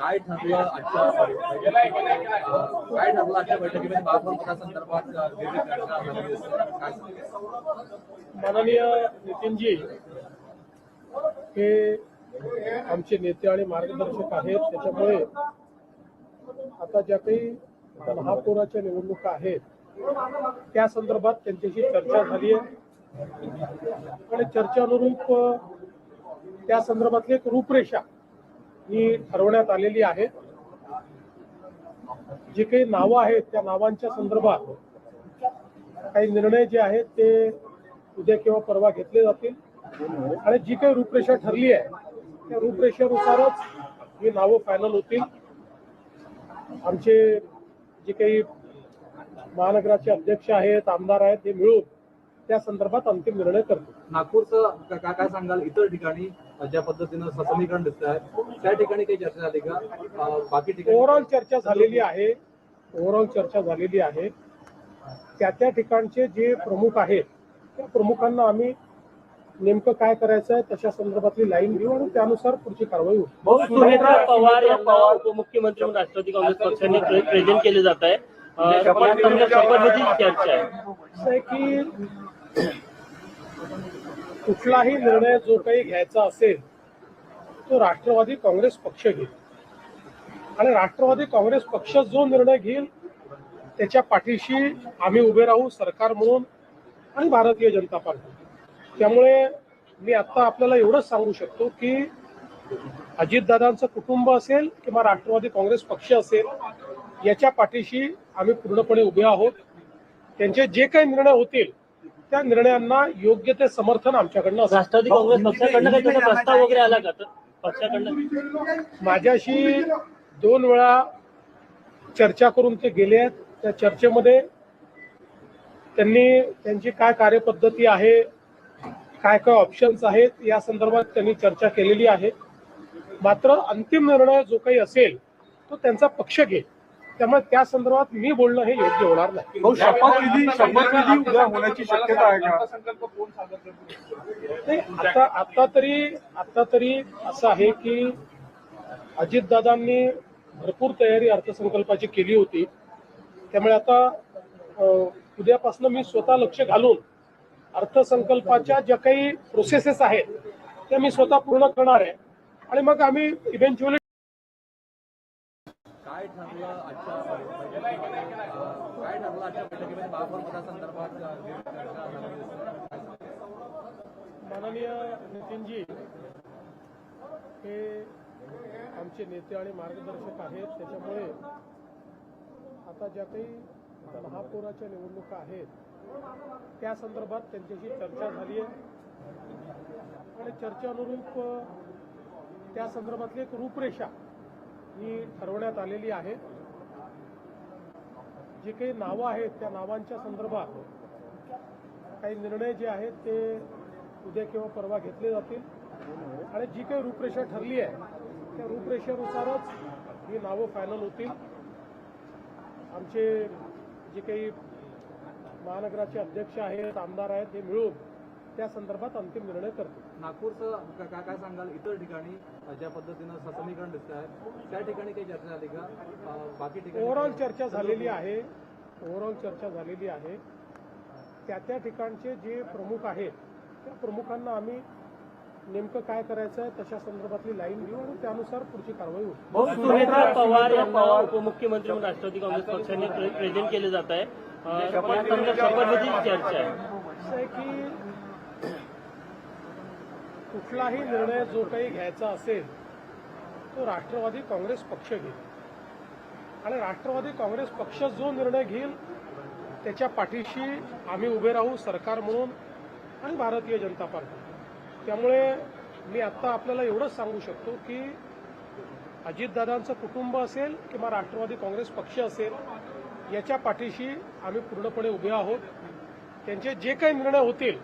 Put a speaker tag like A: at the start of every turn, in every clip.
A: काय ठरलं आजच्या काय ठरलं आजच्या बैठकीमध्ये? महापौर पदासंदर्भात
B: माननीय नितीनजी हे आमचे नेते आणि मार्गदर्शक आहेत. त्याच्यामुळे आता ज्या काही महापौराच्या निवडणुका आहेत त्या संदर्भात त्यांच्याशी चर्चा झाली आहे. आणि चर्चानुरूप त्या संदर्भातली एक रूपरेषा ही ठरवण्यात आलेली आहे. जी काही नावं आहेत त्या नावांच्या संदर्भात काही निर्णय जे आहेत ते उद्या किंवा परवा घेतले जातील. आणि जी काही रूपरेषा ठरली आहे त्या रूपरेषेनुसारच ही नावं फायनल होतील. आमचे जे काही महानगराचे अध्यक्ष आहेत आमदार आहेत हे मिळून त्या संदर्भात अंतिम निर्णय करतो
A: नागपूरचं काय सांगाल? इतर ठिकाणी ज्या पद्धतीनं समीकरण दिसत आहे त्या ठिकाणी काही चर्चा झाली का? बाकी ठिकाणी
B: ओव्हरऑल चर्चा झालेली आहे. ओव्हरऑल चर्चा झालेली आहे. त्या त्या ठिकाणचे जे प्रमुख आहेत त्या प्रमुखांना आम्ही नेमकं काय करायचं आहे तशा संदर्भातली लाईन घेऊ आणि त्यानुसार पुढची कारवाई होईल.
C: सुनेत्रा पवार यांना उपमुख्यमंत्री म्हणून राष्ट्रवादी काँग्रेस पक्षाने प्रे- प्रेझेंट केले जात आहे
B: की कुठलाही निर्णय जो काही घ्यायचा असेल तो राष्ट्रवादी काँग्रेस पक्ष घेईल. आणि राष्ट्रवादी काँग्रेस पक्ष जो निर्णय घेईल त्याच्या पाठीशी आम्ही उभे राहू सरकार म्हणून आणि भारतीय जनता पार्टी. त्यामुळे मी आता आपल्याला एवढंच सांगू शकतो की अजितदादांचं कुटुंब असेल किंवा राष्ट्रवादी काँग्रेस पक्ष असेल याच्या पाठीशी आम्ही पूर्णपणे उभे आहोत. त्यांचे जे काही निर्णय होतील त्या निर्णयांना योग्य ते समर्थन आमच्याकडनं
C: राष्ट्रवादी काँग्रेस पक्षाकडनं काही तसा प्रस्ताव वगैरे आला का तर पक्षाकडनं?
B: माझ्याशी दोन वेळा चर्चा करून ते गेले आहेत. त्या चर्चेमध्ये त्यांनी त्यांची काय कार्यपद्धती आहे काय काय ऑप्शन्स आहेत या संदर्भात त्यांनी चर्चा केलेली आहे. मात्र अंतिम निर्णय जो काही असेल तो त्यांचा पक्ष घेईल. त्यामुळे त्या संदर्भात मी बोलणं हे योग्य होणार नाही.
D: शपथविधी शपथविधी उद्या होण्याची शक्यता आहे का?
B: आता आता तरी आता तरी असं आहे की अजितदादांनी भरपूर तयारी अर्थसंकल्पाची केली होती. त्यामुळे आता उद्यापासून मी स्वतः लक्ष घालून अर्थसंकल्पाच्या ज्या काही प्रोसेसेस आहेत त्या मी स्वतः पूर्ण करणार आहे. आणि मग आम्ही इव्हेंच्युअली
A: काय ठरलं आजच्या बैठकीमध्ये? काय ठरलं आजच्या बैठकीमध्ये? महापौर पदासंदर्भात
B: माननीय नितीनजी हे आमचे नेते आणि मार्गदर्शक आहेत. त्याच्यामुळे आता ज्या काही महापौराच्या निवडणुका आहेत त्या संदर्भात त्यांच्याशी चर्चा झाली आहे. आणि चर्चानुरूप त्या संदर्भातली एक रूपरेषा ही ठरवण्यात आलेली आहे. जी काही नावं आहेत त्या नावांच्या संदर्भात काही निर्णय जे आहेत ते उद्या किंवा परवा घेतले जातील. आणि जी काही रूपरेषा ठरली आहे त्या रूपरेषेनुसारच ही नावं फायनल होतील. आमचे जे काही महानगराचे अध्यक्ष आहेत आमदार आहेत हे मिळून त्या संदर्भात अंतिम निर्णय करतील.
A: नागपूरचं का- का- काय सांगाल? इतर ठिकाणी ज्या पद्धतीनं समीकरण दिसत आहे त्या ठिकाणी काही चर्चा झाली का? बाकी ठिकाणी
B: ओव्हरऑल चर्चा झालेली आहे. ओव्हरऑल चर्चा झालेली आहे. त्या त्या ठिकाणचे जे प्रमुख आहेत त्या प्रमुखांना आम्ही नेमकं काय करायचं आहे तशा संदर्भातली लाईन घेऊ आणि त्यानुसार पुढची कारवाई होईल.
C: सुनेत्रा पवार यांना उपमुख्यमंत्री म्हणून राष्ट्रवादी काँग्रेस पक्षाने प्रे- प्रेझेंट केले जात आहे. आहे
B: की कुठलाही निर्णय जो काही घ्यायचा असेल तो राष्ट्रवादी काँग्रेस पक्ष घेईल. आणि राष्ट्रवादी काँग्रेस पक्ष जो निर्णय घेईल त्याच्या पाठीशी आम्ही उभे राहू सरकार म्हणून आणि भारतीय जनता पार्टी. त्यामुळे मी आता आपल्याला एवढंच सांगू शकतो की अजितदादांचं कुटुंब असेल किंवा राष्ट्रवादी काँग्रेस पक्ष असेल याच्या पाठीशी आम्ही पूर्णपणे उभे आहोत. त्यांचे जे काही निर्णय होतील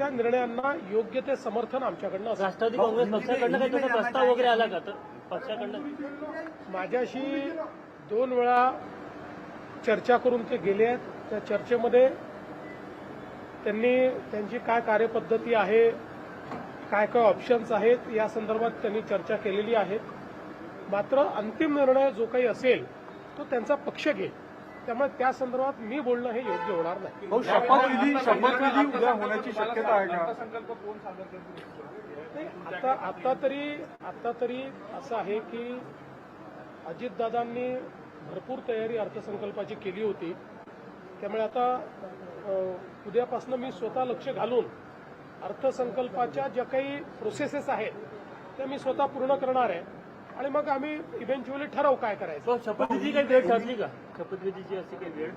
B: त्या निर्णयांना योग्य ते समर्थन आमच्याकडनं
C: राष्ट्रवादी काँग्रेस पक्षाकडनं काही तसा प्रस्ताव वगैरे आला का? तर पक्षाकडनं?
B: माझ्याशी दोन वेळा चर्चा करून ते गेले आहेत. त्या चर्चेमध्ये त्यांनी त्यांची काय कार्यपद्धती आहे काय काय ऑप्शन्स आहेत या संदर्भात त्यांनी चर्चा केलेली आहे. मात्र अंतिम निर्णय जो काही असेल तो त्यांचा पक्ष घेईल. त्यामुळे त्या संदर्भात मी बोलणं हे योग्य होणार नाही.
D: भाऊ शपथविधी शपथविधी उद्या होण्याची शक्यता आहे का?
B: नाही, आता आता तरी आता तरी असं आहे की अजितदादांनी भरपूर तयारी अर्थसंकल्पाची केली होती. त्यामुळे आता अ, उद्यापासून मी स्वतः लक्ष घालून अर्थसंकल्पाच्या ज्या काही प्रोसेसेस आहेत त्या मी स्वतः पूर्ण करणार आहे. आणि मग आम्ही इव्हेंच्युअली ठरवू काय करायचं.
C: तो शपथविधी काही वेळ ठरली का? शपथविधीची अशी काही वेळ?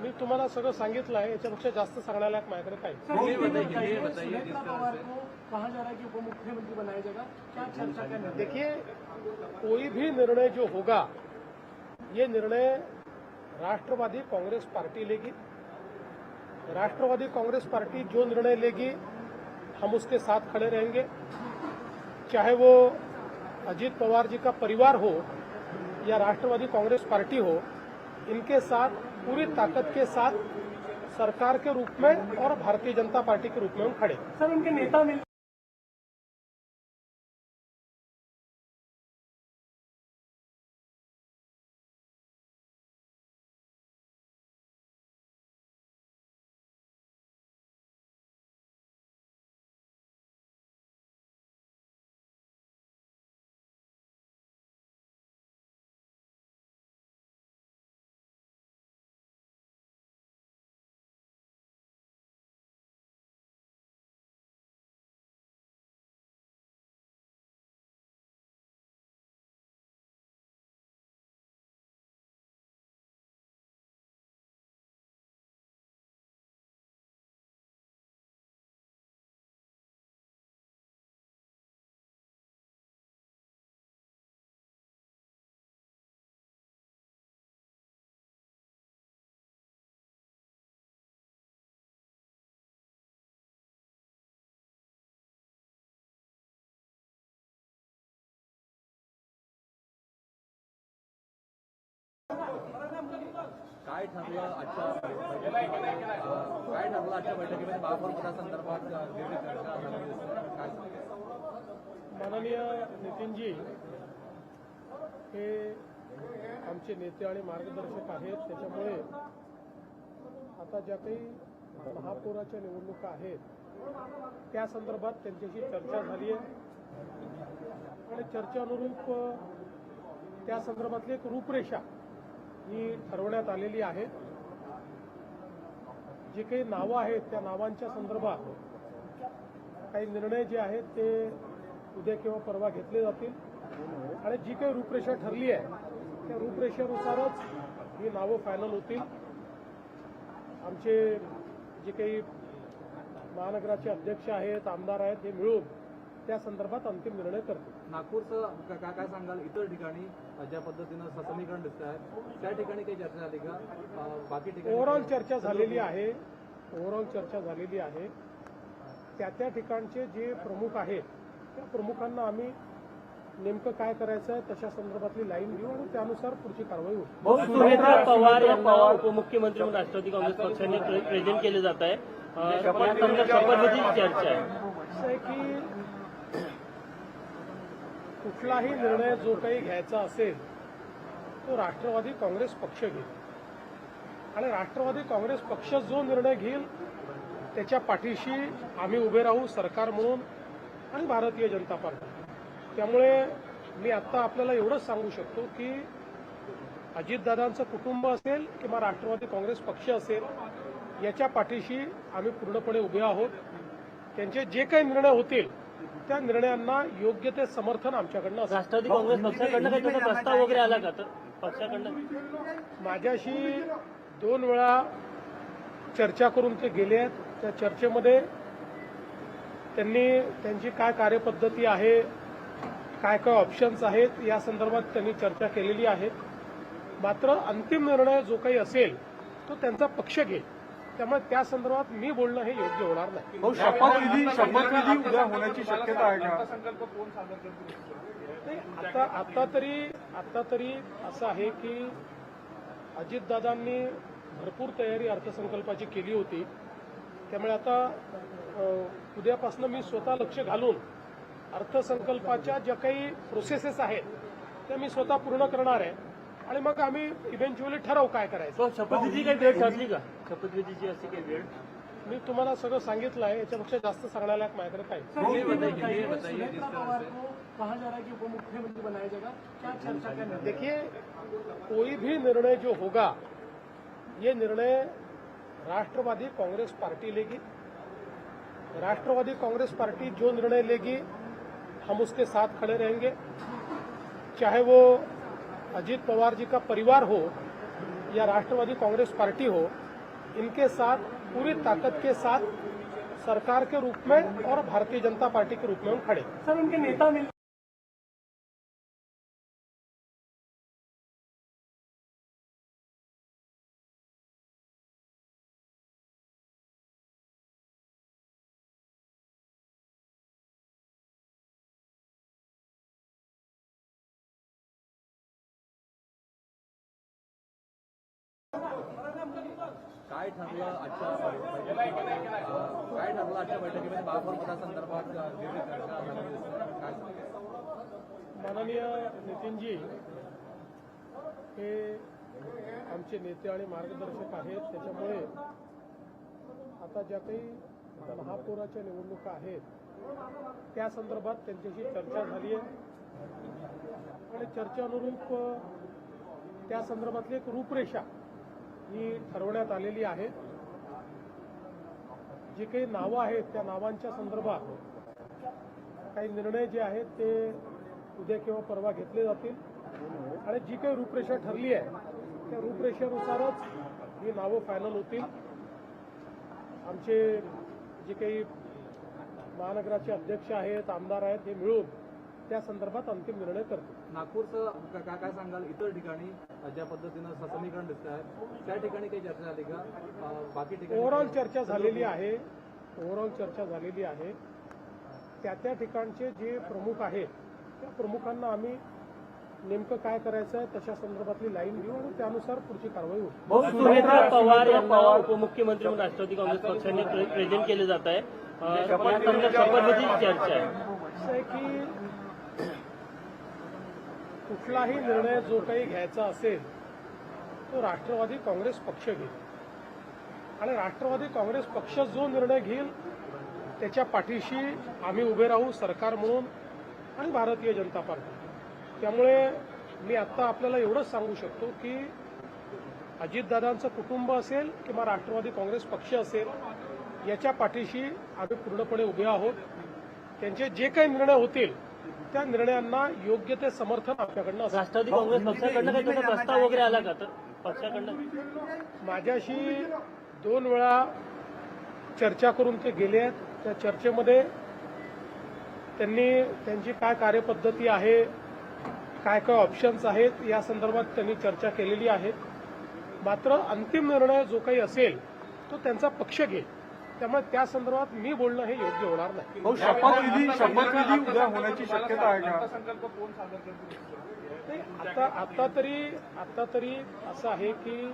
B: मी तुम्हाला सगळं सांगितलं आहे याच्यापेक्षा जास्त सांगण्याला माझ्याकडे काही
A: ये बताइए ये बताइए जिस तरह से
E: कहा जा रहा है कि उप बनाया जाएगा क्या चर्चा का निर्णय
B: देखिए कोई भी निर्णय जो होगा ये निर्णय राष्ट्रवादी कांग्रेस पार्टी लेगी। राष्ट्रवादी कांग्रेस पार्टी जो निर्णय लेगी हम उसके साथ खड़े रहेंगे। चाहे वो अजीत पवार जी का परिवार हो या राष्ट्रवादी कांग्रेस पार्टी हो, इनके साथ, पूरी ताकत के साथ सरकार के रूप में और भारतीय जनता पार्टी के रूप में हम खड़े
E: सर, उनके नेता मिल
A: काय ठरलं आजच्या काय ठरलं आजच्या बैठकीमध्ये? महापौर पदासंदर्भात
B: माननीय नितीनजी हे आमचे नेते आणि मार्गदर्शक आहेत. त्याच्यामुळे आता ज्या काही महापौराच्या निवडणुका आहेत त्या संदर्भात त्यांच्याशी चर्चा झाली आहे. आणि चर्चेनुरूप त्या संदर्भातली एक रूपरेषा ही ठरवण्यात आलेली आहे जी काही नावं आहेत त्या नावांच्या संदर्भात काही निर्णय जे आहेत ते उद्या किंवा परवा घेतले जातील. आणि जी काही रूपरेषा ठरली आहे त्या रूपरेषेनुसारच ही नावं फायनल होतील. आमचे जे काही महानगराचे अध्यक्ष आहेत आमदार आहेत हे मिळून त्या संदर्भात अंतिम निर्णय करतील
A: नागपूरचं काय काय सांगाल? इतर ठिकाणी ज्या पद्धतीनं स- समीकरण दिसत आहे त्या ठिकाणी काही चर्चा झाली का? बाकी ठिकाणी
B: ओव्हरऑल चर्चा झालेली आहे. ओव्हरऑल चर्चा झालेली आहे. त्या त्या ठिकाणचे जे प्रमुख आहेत त्या प्रमुखांना आम्ही नेमकं काय करायचं आहे तशा संदर्भातली लाईन घेऊ आणि त्यानुसार पुढची कारवाई होईल.
C: सुनेत्रा पवार यांना उपमुख्यमंत्री म्हणून राष्ट्रवादी काँग्रेस पक्षाने प्रे- प्रेझेंट केले जात आहे. चर्चा आहे.
B: असं आहे की कुठलाही निर्णय जो काही घ्यायचा असेल तो राष्ट्रवादी काँग्रेस पक्ष घेईल. आणि राष्ट्रवादी काँग्रेस पक्ष जो निर्णय घेईल त्याच्या पाठीशी आम्ही उभे राहू सरकार म्हणून आणि भारतीय जनता पार्टी. त्यामुळे मी आत्ता आपल्याला एवढंच सांगू शकतो की अजितदादांचं कुटुंब असेल किंवा राष्ट्रवादी काँग्रेस पक्ष असेल याच्या पाठीशी आम्ही पूर्णपणे उभे आहोत. त्यांचे जे काही निर्णय होतील त्या निर्णयांना योग्य ते समर्थन आमच्याकडनं
C: राष्ट्रवादी काँग्रेस पक्षाकडनं काही प्रस्ताव वगैरे आला का तर? पक्षाकडनं?
B: माझ्याशी दोन वेळा चर्चा करून ते गेले आहेत. त्या चर्चेमध्ये त्यांनी त्यांची काय कार्यपद्धती आहे काय काय ऑप्शन्स आहेत या संदर्भात त्यांनी चर्चा केलेली आहे. मात्र अंतिम निर्णय जो काही असेल तो त्यांचा पक्ष घेईल. त्यामुळे त्या संदर्भात मी बोलणं हे योग्य होणार नाही.
D: शपथविधी शपथविधी उद्या होण्याची शक्यता आहे का?
B: आता आता तरी आता तरी असं आहे की अजितदादांनी भरपूर तयारी अर्थसंकल्पाची केली होती. त्यामुळे आता उद्यापासून मी स्वतः लक्ष घालून अर्थसंकल्पाच्या ज्या काही प्रोसेसेस आहेत ते मी स्वतः पूर्ण करणार आहे. आणि मग आम्ही इव्हेंच्युअली ठरवू काय करायचं?
C: तो शपथविधी काही वेळ ठरली का? शपथविधीची अशी काही वेळ?
B: मी तुम्हाला सगळं सांगितलं आहे याच्यापेक्षा जास्त माझ्याकडे
E: को? है कि क्या का
B: देखिए कोई भी निर्णय जो होगा ये निर्णय राष्ट्रवादी कांग्रेस पार्टी लेगी। राष्ट्रवादी कांग्रेस पार्टी जो निर्णय लेगी हम उसके साथ खड़े रहेंगे। चाहे वो अजीत पवार जी का परिवार हो या राष्ट्रवादी कांग्रेस पार्टी हो, इनके साथ, पूरी ताकत के साथ सरकार के रूप में और भारतीय जनता पार्टी के रूप में हम खड़े।
E: सर, उनके नेता मिल
A: काय ठरलं आजच्या बैठकीमध्ये? काय ठरलं आजच्या बैठकीमध्ये? महापौर पदासंदर्भात
B: माननीय नितीनजी हे आमचे नेते आणि मार्गदर्शक आहेत. त्याच्यामुळे आता ज्या काही महापौराच्या निवडणुका आहेत त्या संदर्भात त्यांच्याशी चर्चा झाली आहे. आणि चर्चानुरूप त्या संदर्भातली एक रूपरेषा ही ठरवण्यात आलेली आहे जी काही नावं आहेत त्या नावांच्या संदर्भात काही निर्णय जे आहेत ते उद्या किंवा परवा घेतले जातील. आणि जी काही रूपरेषा ठरली आहे त्या रूपरेषेनुसारच ही नावं फायनल होतील. आमचे जे काही महानगराचे अध्यक्ष आहेत आमदार आहेत हे मिळून त्या संदर्भात अंतिम निर्णय करतील.
A: नागपूरचं का- का- काय सांगाल? इतर ठिकाणी ज्या पद्धतीनं समीकरण दिसत आहे त्या ठिकाणी काही चर्चा झाली का? बाकी ठिकाणी
B: ओव्हरऑल चर्चा झालेली आहे. ओव्हरऑल चर्चा झालेली आहे. त्या त्या ठिकाणचे जे प्रमुख आहेत त्या प्रमुखांना आम्ही नेमकं काय करायचं आहे तशा संदर्भातली लाईन घेऊ आणि त्यानुसार पुढची कारवाई होईल.
C: सुनेत्रा पवार यांना उपमुख्यमंत्री म्हणून राष्ट्रवादी काँग्रेस पक्षाने प्रे- प्रेझेंट केले जात आहे. शपथविधीची चर्चा आहे
B: की कुठलाही निर्णय जो काही घ्यायचा असेल तो राष्ट्रवादी काँग्रेस पक्ष घेईल. आणि राष्ट्रवादी काँग्रेस पक्ष जो निर्णय घेईल त्याच्या पाठीशी आम्ही उभे राहू सरकार म्हणून आणि भारतीय जनता पार्टी. त्यामुळे मी आत्ता आपल्याला एवढंच सांगू शकतो की अजितदादांचं कुटुंब असेल किंवा राष्ट्रवादी काँग्रेस पक्ष असेल याच्या पाठीशी आम्ही पूर्णपणे उभे आहोत. त्यांचे जे काही निर्णय होतील त्या निर्णयांना योग्य ते समर्थन आपल्याकडनं
C: राष्ट्रवादी काँग्रेस पक्षाकडनं काही तसा प्रस्ताव वगैरे आला का? तर पक्षाकडनं?
B: माझ्याशी दोन वेळा चर्चा करून ते गेले आहेत. त्या चर्चेमध्ये त्यांनी त्यांची काय कार्यपद्धती आहे काय काय ऑप्शन्स आहेत या संदर्भात त्यांनी चर्चा केलेली आहे. मात्र अंतिम निर्णय जो काही असेल तो त्यांचा पक्ष घेईल. त्यामुळे त्या संदर्भात मी बोलणं हे योग्य होणार नाही.
D: भाऊ शपथविधी शपथविधी उद्या होण्याची शक्यता आहे का?
B: नाही, आता आता तरी आता तरी असं आहे की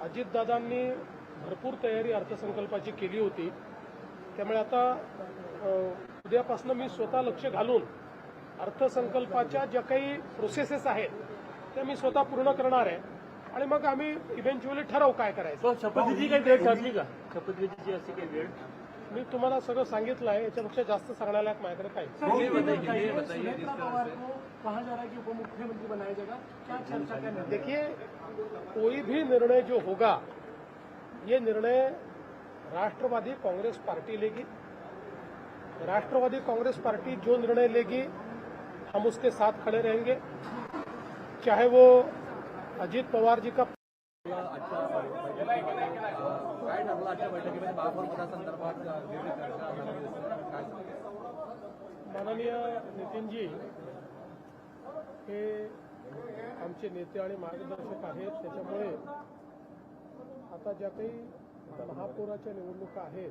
B: अजितदादांनी भरपूर तयारी अर्थसंकल्पाची केली होती. त्यामुळे आता अ, उद्यापासून मी स्वतः लक्ष घालून अर्थसंकल्पाच्या ज्या काही प्रोसेसेस आहेत त्या मी स्वतः पूर्ण करणार आहे. आणि मग आम्ही इव्हेंच्युअली ठरवू काय करायचं.
C: शपथविधी काही वेळ ठरली का? शपथविधीची अशी काही वेळ?
B: मी तुम्हाला सगळं सांगितलं आहे याच्यापेक्षा जास्त सांगण्यालायक माझ्याकडे काही
E: सर ये
A: बताइए,
E: बताइए
A: ये बताइए जिस
E: सुनेत्रा
A: तरह
E: पवार को कहा जा रहा है कि उप मुख्यमंत्री बनाया जाएगा? क्या चर्चा का निर्णय
B: देखिए कोई भी निर्णय जो होगा ये निर्णय राष्ट्रवादी कांग्रेस पार्टी लेगी। राष्ट्रवादी कांग्रेस पार्टी जो निर्णय लेगी हम उसके साथ खड़े रहेंगे। चाहे वो अजित पवार जी का माननीय नितीनजी हे आमचे नेते आणि मार्गदर्शक आहेत त्याच्यामुळे आता ज्या काही महापौराच्या निवडणुका आहेत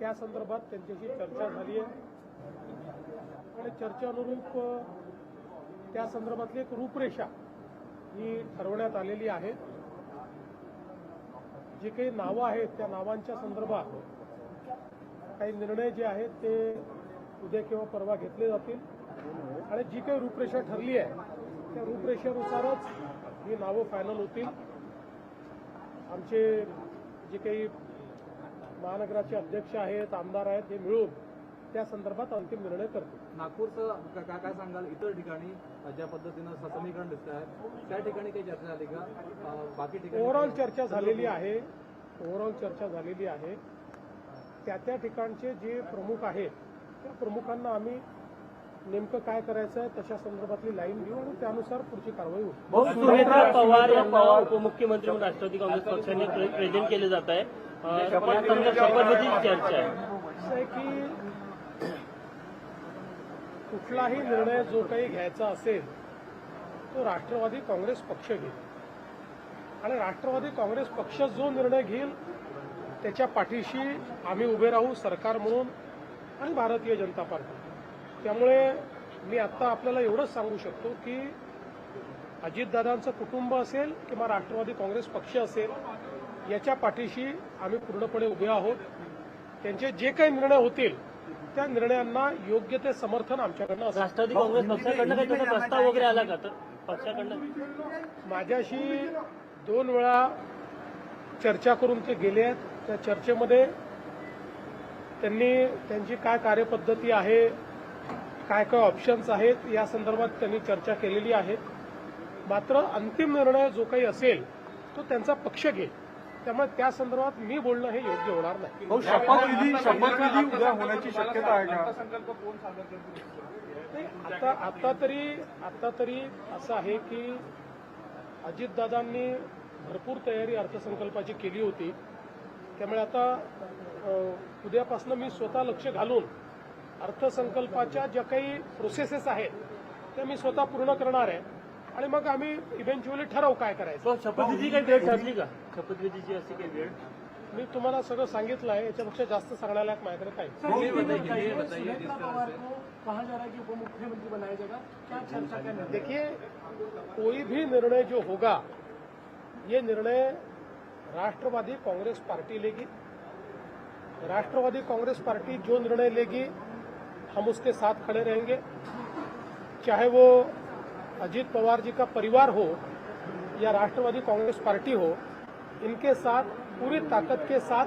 B: त्या संदर्भात त्यांच्याशी चर्चा झाली आहे. आणि चर्चेनुरूप त्या संदर्भातली एक रूपरेषा ही ठरवण्यात आलेली आहे जी काही नावं आहेत त्या नावांच्या संदर्भात काही निर्णय जे आहेत ते उद्या किंवा परवा घेतले जातील. आणि जी काही रूपरेषा ठरली आहे त्या रूपरेषेनुसारच ही नावं फायनल होतील. आमचे जे काही महानगराचे अध्यक्ष आहेत आमदार आहेत हे मिळून त्या संदर्भात अंतिम निर्णय करतील
A: नागपूरचं का- का- काय सांगाल? इतर ठिकाणी ज्या पद्धतीनं समीकरण दिसत आहे त्या ठिकाणी काही चर्चा झाली का? बाकी ठिकाणी
B: ओव्हरऑल चर्चा झालेली आहे. ओव्हरऑल चर्चा झालेली आहे. त्या त्या ठिकाणचे जे प्रमुख आहेत त्या प्रमुखांना आम्ही नेमकं काय करायचं आहे तशा संदर्भातली लाईन घेऊ आणि त्यानुसार पुढची कारवाई होईल.
C: सुनेत्रा पवार यांना उपमुख्यमंत्री म्हणून राष्ट्रवादी काँग्रेस पक्षाने प्रे- प्रेझेंट केले जात आहे चर्चा आहे.
B: असं आहे की कुठलाही निर्णय जो काही घ्यायचा असेल तो राष्ट्रवादी काँग्रेस पक्ष घेईल. आणि राष्ट्रवादी काँग्रेस पक्ष जो निर्णय घेईल त्याच्या पाठीशी आम्ही उभे राहू सरकार म्हणून आणि भारतीय जनता पार्टी. त्यामुळे मी आत्ता आपल्याला एवढंच सांगू शकतो की अजितदादांचं कुटुंब असेल किंवा राष्ट्रवादी काँग्रेस पक्ष असेल याच्या पाठीशी आम्ही पूर्णपणे उभे आहोत. त्यांचे जे काही निर्णय होतील त्या निर्णयांना योग्य ते समर्थन आमच्याकडनं
C: राष्ट्रवादी काँग्रेस पक्षाकडनं काही तसा प्रस्ताव वगैरे आला का तर पक्षाकडनं?
B: माझ्याशी दोन वेळा चर्चा करून ते गेले आहेत. त्या चर्चेमध्ये त्यांनी त्यांची काय कार्यपद्धती आहे काय काय ऑप्शन्स आहेत या संदर्भात त्यांनी चर्चा केलेली आहे. मात्र अंतिम निर्णय जो काही असेल तो त्यांचा पक्ष घेईल. त्यामुळे त्या संदर्भात मी बोलणं हे योग्य होणार नाही.
D: शपथविधी शपथविधी उद्या होण्याची शक्यता आहे का?
B: आता आता तरी आता तरी असं आहे की अजितदादांनी भरपूर तयारी अर्थसंकल्पाची केली होती. त्यामुळे आता उद्यापासून मी स्वतः लक्ष घालून अर्थसंकल्पाच्या ज्या काही प्रोसेसेस आहेत त्या मी स्वतः पूर्ण करणार आहे. आणि मग आम्ही इव्हेंच्युअली ठरवू काय करायचं.
C: तो शपथविधीची काही वेळ ठरली का? शपथविधीची अशी काही वेळ?
B: मी तुम्हाला सगळं सांगितलं आहे याच्यापेक्षा जास्त सांगण्याला माझ्याकडे काही नाही.
A: ये बताइए ये बताइए जिस
E: सुनेत्रा
A: तरह
E: पवार
A: से
E: को कहा जा रहा है कि उप मुख्यमंत्री बनाया जाएगा. क्या चर्चा का निर्णय
B: देखिए कोई भी निर्णय जो होगा ये निर्णय राष्ट्रवादी कांग्रेस पार्टी लेगी। राष्ट्रवादी कांग्रेस पार्टी जो निर्णय लेगी हम उसके साथ खड़े रहेंगे। चाहे वो अजीत पवार जी का परिवार हो या राष्ट्रवादी कांग्रेस पार्टी हो, इनके साथ, पूरी ताकत के साथ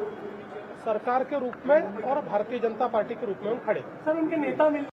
B: सरकार के रूप में और भारतीय जनता पार्टी के रूप में हम खड़े।
E: सर, उनके नेता मिल